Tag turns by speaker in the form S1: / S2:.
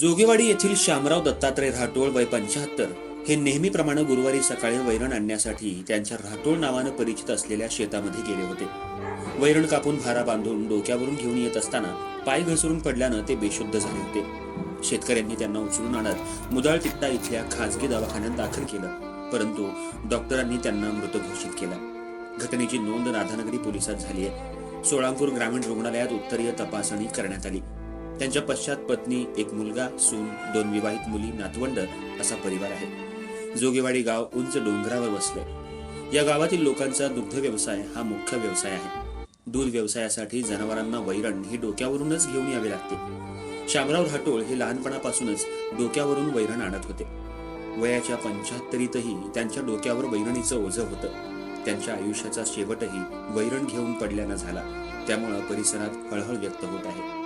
S1: जोगेवाडी येथील शामराव दत्तात्रय राठोळ वय पंच्याहत्तर हे नेहमीप्रमाणे गुरुवारी सकाळी वैरण आणण्यासाठी त्यांच्या राठोळ नावानं परिचित असलेल्या शेतामध्ये गेले होते. वैरण कापून भारा बांधून डोक्यावरून घेऊन येत असताना पाय घसरून पडल्यानं ते बेशुद्ध झाले होते. शेतकऱ्यांनी त्यांना उचलून आणत मुदाळ तिट्टा इथल्या खाजगी दवाखान्यात दाखल केलं. परंतु डॉक्टरांनी त्यांना मृत घोषित केला. घटनेची नोंद राधानगरी पोलिसात झाली आहे. सोळांपूर ग्रामीण रुग्णालयात उत्तरीय तपासणी करण्यात आली. त्यांच्या पश्चात पत्नी एक मुलगा सून दोन विवाहित मुली नातवंड असा परिवार आहे. जोगेवाडी गाव उंच डोंगरावर वसले. या गावातील लोकांचा दुग्ध व्यवसाय हा मुख्य व्यवसाय आहे. दूध व्यवसायासाठी जनावरांना वैरण ही डोक्यावरूनच घेऊन यावे लागते. शामराव राठोड हे लहानपणापासूनच डोक्यावरून वैरण आणत होते. वयाच्या पंच्याहत्तरीतही त्यांच्या डोक्यावर वैरणीचं ओझं होतं. त्यांच्या आयुष्याचा शेवटही वैरण घेऊन पडल्यानं झाला. त्यामुळं परिसरात हळहळ व्यक्त होत आहे.